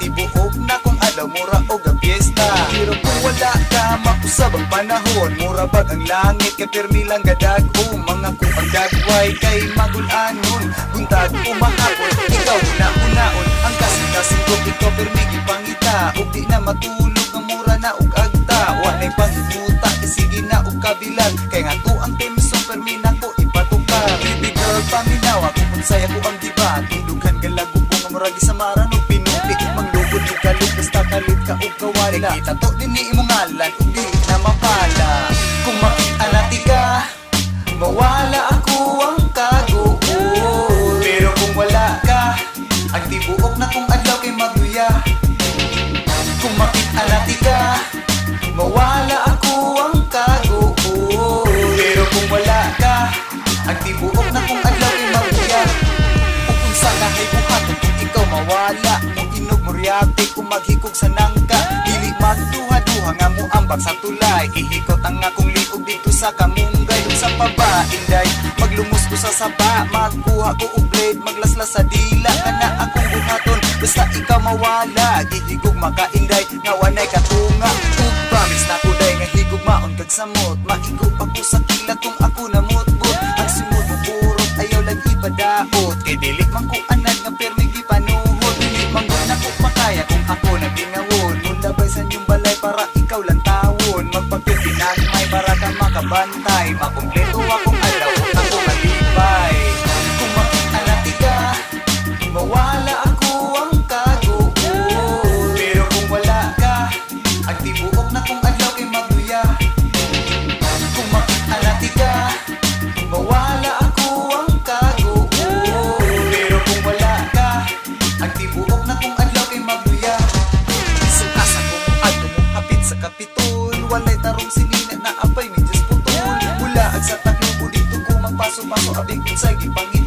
tibuok na kung alam mo ra og ang piyesta Pero kung wala ka makusab ang panahon. Mura bag ang langit kay pirmi lang gadag. O Mga kung ang dagway kay magulanon Buntag o mahapon ikaw na unaon. Ang kasing-kasing ko ito pirmi gipangita. O di na matulog ang mura na og agta Walay panguta eh, sige na og kabilan Kay nga to ang team so pirmi na ko ipatuka Baby girl paminaw kung saya ko ang diba. Tulukan galag ko ang maragi sa marano kalit basta kalit ka ug kawala Kita to din ni imong ngalan ug di na mapala. Kung makita ka Mawala ako ang kaguol Pero kung wala ka Ang tibuok na kung adlaw kay maguya Kung makita ka Mawala ako ang kaguol Pero kung wala ka Ang tibuok kung maghikog sa nangka. Dili magduha-duha nga mo ambak sa tulay. Ihikot ang akong liog dito sa kamunggay Ug sa paba, inday Maglumos ko sa saba. Magkuha ko og blade Maglaslas sa dila. Kana akong buhaton Basta ikaw mawala. Gihigog makainday Nga wanay katunga Ug promise na ko day Nga higog maon kag samot. Maigog ako sa kilat bantay. Makumpleto akong araw at ako matibay Kung makialati ka, di mawala ako ang kaguguan Pero kung wala ka, ang tibuok na kung adlaw kay magduya Kung makialati ka, di mawala ako ang kaguguan Pero kung wala ka, ang tibuok na kung adlaw kay magduya Sukasa kong ano mong hapit sa kapitul Walay tarong sinina na apay, may Diyos Paano abing insay gipangin